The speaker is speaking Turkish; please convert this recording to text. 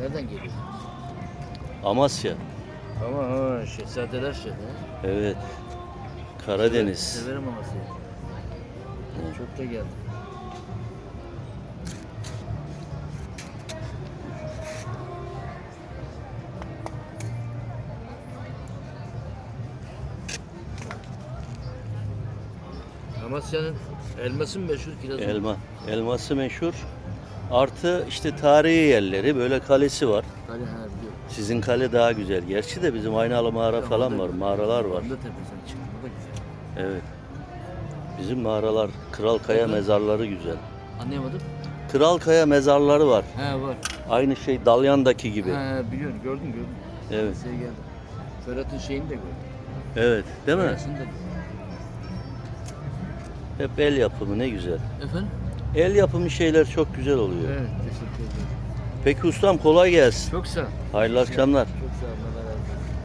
Nereden geliyor? Amasya. Ama ha şehzadeler şehri. ha. Evet. Karadeniz. Severim Amasya'yı. Çok da geldim. Amasya'nın elması mı meşhur kirazı? mı? Elma. Elması meşhur. Artı işte tarihi yerleri böyle kalesi var. Kale ha biliyorum. Sizin kale daha güzel. Gerçi de bizim Aynalı mağara falan var. Mağaralar var. Onda tepesine çıktım. O da güzel. Evet. Bizim mağaralar Kral Kaya mezarları güzel. Anlayamadım. Kral Kaya mezarları var. He var. Aynı şey Dalyan'daki gibi. He biliyorum gördüm gördüm. Evet. Şey geldi. Ferhat'ın şeyini de gördüm. Evet, değil mi? Ferhat'ın da- Hep el yapımı ne güzel. Efendim? El yapımı şeyler çok güzel oluyor. Evet teşekkür ederim. Peki ustam kolay gelsin. Çok sağ ol. Hayırlı akşamlar. Çok sağ ol.